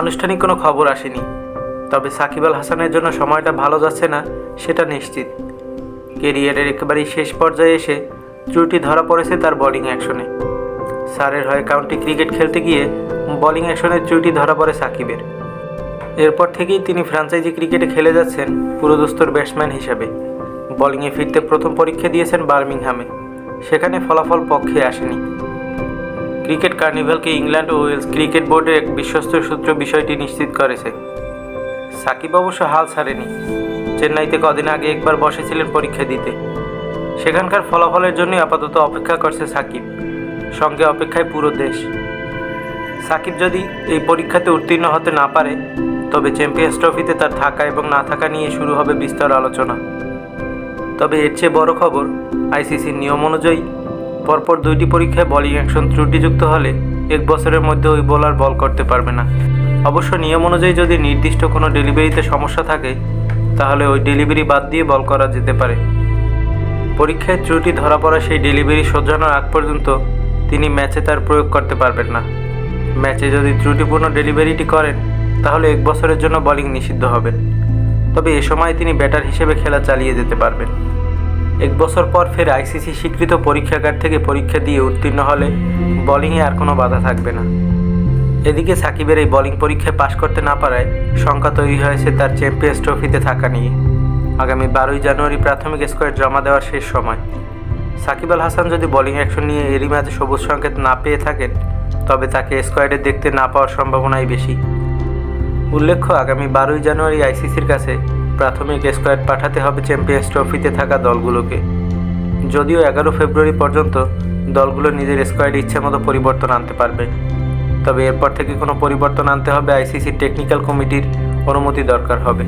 আনুষ্ঠানিক কোনো খবর আসেনি। তবে সাকিব আল হাসানের জন্য সময়টা ভালো যাচ্ছে না, সেটা নিশ্চিত। কেরিয়ারের একেবারেই শেষ পর্যায়ে এসে ত্রুটি ধরা পড়েছে তার বোলিং অ্যাকশনে। সারের হয়ে কাউন্টি ক্রিকেট খেলতে গিয়ে বোলিং অ্যাকশনের ত্রুটি ধরা পড়ে সাকিবের। এরপর থেকেই তিনি ফ্র্যাঞ্চাইজি ক্রিকেটে খেলে যাচ্ছেন পুরোদস্তর ব্যাটসম্যান হিসাবে। বোলিংয়ে ফিরতে প্রথম পরীক্ষা দিয়েছেন বার্মিংহামে। সেখানে ফলাফল পক্ষে আসেনি। ক্রিকেট কার্নিভালকে ইংল্যান্ড ও ওয়েলস ক্রিকেট বোর্ডের এক বিশ্বস্ত সূত্র বিষয়টি নিশ্চিত করেছে? সাকিব অবশ্য হাল ছাড়েনি। চেন্নাইতে কদিন আগে একবার বসেছিলেন পরীক্ষা দিতে। সেখানকার ফলাফলের জন্য আপাতত অপেক্ষা করছে সাকিব। সঙ্গে অপেক্ষায় পুরো দেশ। সাকিব যদি এই পরীক্ষাতে উত্তীর্ণ হতে না পারে, তবে চ্যাম্পিয়ন্স ট্রফিতে তার থাকা এবং না থাকা নিয়ে শুরু হবে বিস্তর আলোচনা। তবে এর চেয়ে বড় খবর আইসিসির নিয়ম অনুযায়ী পরপর দুইটি পরীক্ষায় বলিং অ্যাকশন ত্রুটিযুক্ত হলে এক বছরের মধ্যে ওই বোলার বল করতে পারবে না। অবশ্য নিয়ম অনুযায়ী যদি নির্দিষ্ট কোনো ডেলিভারিতে সমস্যা থাকে, তাহলে ওই ডেলিভারি বাদ দিয়ে বল করা যেতে পারে। পরীক্ষায় ত্রুটি ধরা পড়া সেই ডেলিভারি শোধরানোর আগ পর্যন্ত তিনি ম্যাচে তার প্রয়োগ করতে পারবেন না। ম্যাচে যদি ত্রুটিপূর্ণ ডেলিভারিটি করেন, তাহলে এক বছরের জন্য বোলিং নিষিদ্ধ হবেন তবে এ সময় তিনি ব্যাটার হিসেবে খেলা চালিয়ে যেতে পারবেন। এক বছর পর ফের আইসিসি স্বীকৃত পরীক্ষাগার থেকে পরীক্ষা দিয়ে উত্তীর্ণ হলে বোলিংয়ে আর কোনো বাধা থাকবে না। এদিকে সাকিবের এই বোলিং পরীক্ষায় পাশ করতে না পারায় শঙ্কা তৈরি হয়েছে তার চ্যাম্পিয়ন্স ট্রফিতে থাকা নিয়ে। আগামী বারোই জানুয়ারি প্রাথমিক স্কোয়াড জমা দেওয়ার শেষ সময়। সাকিব আল হাসান যদি বোলিং অ্যাকশন নিয়ে এরই ম্যাচে সবুজ সংকেত না পেয়ে থাকেন, তবে তাকে স্কোয়াডে দেখতে না পাওয়ার সম্ভাবনাই বেশি। উল্লেখ্য, আগামী বারোই জানুয়ারি আইসিসির কাছে প্রাথমিক স্কোয়াড পাঠাতে হবে চ্যাম্পিয়ন্স ট্রফিতে থাকা দলগুলোকে। যদিও এগারো ফেব্রুয়ারি পর্যন্ত দলগুলো নিজের স্কোয়াড ইচ্ছামতো পরিবর্তন আনতে পারবে। তবে এরপর থেকে কোনো পরিবর্তন আনতে হবে আইসিসির টেকনিক্যাল কমিটির অনুমতি দরকার হবে।